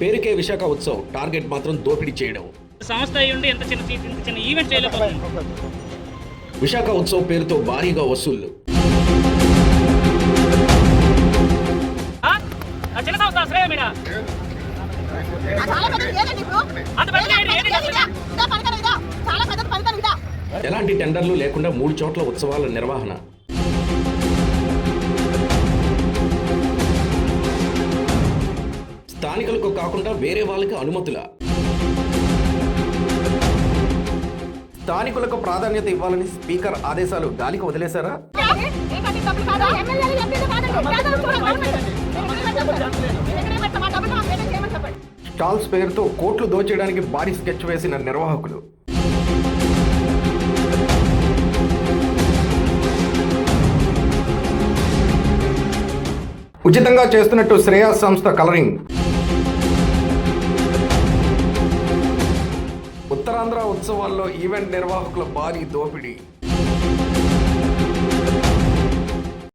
పేరుకే విశాఖ ఉత్సవ్. టార్గెట్ మాత్రం దోపిడీ చేయడం. సంస్థ అయ్యి ఉండి ఎంత చిన్న ఇంత చిన్న ఈవెంట్ చేయలేకపోతుంది. విశాఖ ఉత్సవ్ పేరుతో భారీగా వసూళ్ళు. చిన్న సంస్థ పలకలు ఇదా? ఎలాంటి టెండర్లు లేకుండా మూడు చోట్ల ఉత్సవాల నిర్వహణ. స్థానికులకు కాకుండా వేరే వాళ్ళకి అనుమతుల? స్థానికులకు ప్రాధాన్యత ఇవ్వాలని స్పీకర్ ఆదేశాలు గాలికి వదిలేశారా? స్టాల్స్ పేరుతో కోట్లు దోచేయడానికి భారీ స్కెచ్ వేసిన నిర్వాహకులు. ఉచితంగా చేస్తున్నట్టు శ్రేయాస్ సంస్థ కలరింగ్. ఉత్తరాంధ్ర ఉత్సవాల్లో ఈవెంట్ నిర్వాహకుల భారీ దోపిడీ.